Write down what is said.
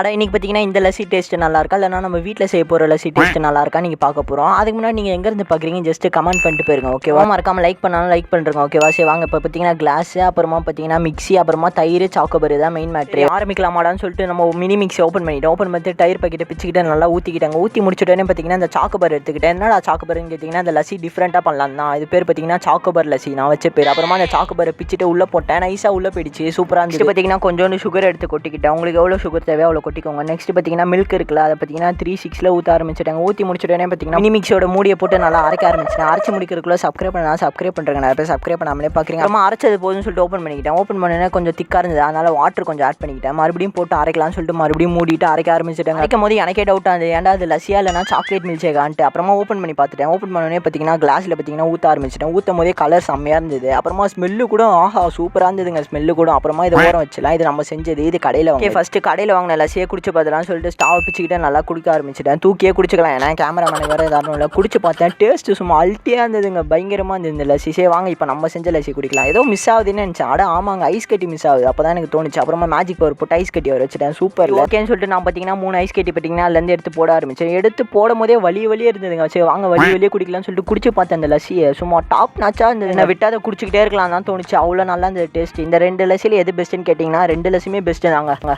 அட இன்னைக்கு பார்த்தீங்கன்னா இந்த லஸ்ஸி டேஸ்ட் நல்லா இருக்கா இல்லைனா நம்ம வீட்டில் செய்ய போகிற லஸ்ஸி டேஸ்ட் நல்லா இருக்கா நீங்கள் பார்க்க போகிறோம் அதுக்கு முன்னாடி நீங்கள் எங்கேருந்து பார்க்குறீங்க ஜஸ்ட் கமெண்ட் பண்ணிட்டு போயிருங்க ஓகேவா மறக்காம லைக் பண்ணாலும் லைக் பண்ணுறங்க ஓகேவா சரி வாங்க இப்போ பார்த்தீங்கன்னா கிளாஸ் அப்புறமா பார்த்தீங்கன்னா மிக்ஸி அப்புறமா தயிர் சாக்கோபர் தான் மெயின் மேட்ரு ஆரம்பிக்கலாமாடான்னு சொல்லிட்டு நம்ம மினி மிக்ஸி ஓப்பன் பண்ணிட்டோம். ஓப்பன் பண்ணிட்டு டயர் பாக்கெட்டை பிச்சுக்கிட்டு நல்லா ஊற்றிக்கிட்டாங்க ஊற்றி முடிச்சுட்டோன்னே பார்த்தீங்கன்னா இந்த சாக்கோபர் எடுத்துக்கிட்டேன். என்னடா சாக்கோபர்னு கேட்டிங்கன்னா இந்த லஸ்ஸி டிஃப்ரெண்ட்டாக பண்ணலாம். தான் இது பேர் பார்த்தீங்கன்னா சாக்கோபர் லஸ்ஸி. நான் வச்ச பேர். அப்புறமா அந்த சாக்கோபரை பிச்சுட்டு உள்ளே போட்டேன். நைஸாக உள்ளே போயிடுச்சு. சூப்பராக இருந்துச்சு பார்த்தீங்கன்னா கொஞ்சோண்டு சுகர் எடுத்து கொட்டிக்கிட்டேன். உங்களுக்கு எவ்வளோ சுகர் தேவையோ அவ்வளோ கொட்டிக்கோங்க. நெக்ஸ்ட் பார்த்தீங்கன்னா மில்க் இருக்குல்ல அதை பார்த்தீங்கன்னா த்ரீ சிக்ஸில் ஊற்ற ஆரம்பிச்சிட்டாங்க. ஊற்றி முடிச்சுட்டோன்னே பார்த்தீங்கன்னா மினி மிக்ஸோட மூடியை போட்டு நல்லா அரைக்க ஆரம்பிச்சிட்டேன். அரைச்சி முடிக்கிறதுக்குள்ள சப்ஸ்கிரைப் பண்ணா சப்ஸ்கிரைப் பண்ணுறேங்க நிறைய பேர் சப்ஸ்கிரைப் பண்ணாமலே பார்க்குறீங்க. அப்புறமா அரைச்சது போதும்னு சொல்லிட்டு ஓப்பன் பண்ணிக்கிட்டேன். ஓப்பன் பண்ணேன்னா கொஞ்சம் திக்காக இருந்தது. அதனால் வாட்டர் கொஞ்சம் ஆட் பண்ணிக்கிட்டேன். மறுபடியும் போட்டு அரைக்கலாம்னு சொல்லிட்டு மறுபடியும் மூடிட்டு அரைக்க ஆரம்பிச்சிட்டாங்க. அரைக்கும் போது எனக்கே டவுட்டாக இருந்தது ஏன்டா அது லசியா இல்லைனா சாக்லேட் மில்க் ஷேக்கான்ட்டு அப்புறமா ஓப்பன் பண்ணி பார்த்துட்டேன். ஓப்பன் பண்ணோடனே பார்த்தீங்கன்னா கிளாஸில் பார்த்தீங்கன்னா ஊற்ற ஆரம்பிச்சிட்டேன். ஊற்றும் போதே கலர் செம்மையாக இருந்தது. அப்புறமா ஸ்மெல்லு கூட ஆஹா சூப்பராக இருந்ததுங்க ஸ்மெல்லு கூட. அப்புறமா இதை ஓரம் வச்சலாம் இது நம்ம செஞ்சது. இது கடையில் ஓகே ஃபஸ்ட்டு கடையில் வாங்கின லசியை குடிச்சு பார்த்துலாம் சொல்லிட்டு ஸ்டாவ் பிச்சுக்கிட்டே நல்லா குடிக்க ஆரம்பிச்சிட்டேன். தூக்கியே குடிச்சிக்கலாம். ஏன்னா கேமராமேன் வேறு எதாவது இல்லை. குடிச்சு பார்த்தேன். டேஸ்ட்டு சும்மா அல்ட்டியாக இருந்ததுங்க. பயங்கரமாக இருந்தது இந்த வாங்க இப்போ நம்ம செஞ்ச லசி குடிக்கலாம். ஏதோ மிஸ் ஆகுதுன்னு நினச்சேன். அட ஆமாங்க ஐஸ் கட்டி மிஸ் ஆகுது. அப்போ தான் எனக்கு தோணுச்சு. அப்புறமா மேஜிக் பவர் போட்டு ஐஸ் கட்டி வர வச்சுட்டேன். சூப்பர் ஓகேன்னு சொல்லிட்டு நான் பார்த்தீங்கன்னா மூணு ஐஸ் கட்டி பார்த்தீங்கன்னா அதுலேருந்து எடுத்து போட ஆரம்பிச்சேன். எடுத்து போடும் போதே வலி வலியே இருந்ததுங்க. சரி வாங்க வலி வலியே குடிக்கலாம்னு சொல்லிட்டு குடிச்சு பார்த்தேன் அந்த லசியை சும்மா டாப் நாச்சா இருந்தது. நான் விட்டாத குடிச்சிக்கிட்டே இருக்கலாம் தான் தோணுச்சு. அவ்வளோ நல்லா இருந்தது டேஸ்ட் இந்த ரெண்டு லசியில் எது பெஸ்ட்டுன்னு கேட்டிங்கன்னா ரெண்டு லசியுமே பெஸ்ட்டு தாங்க.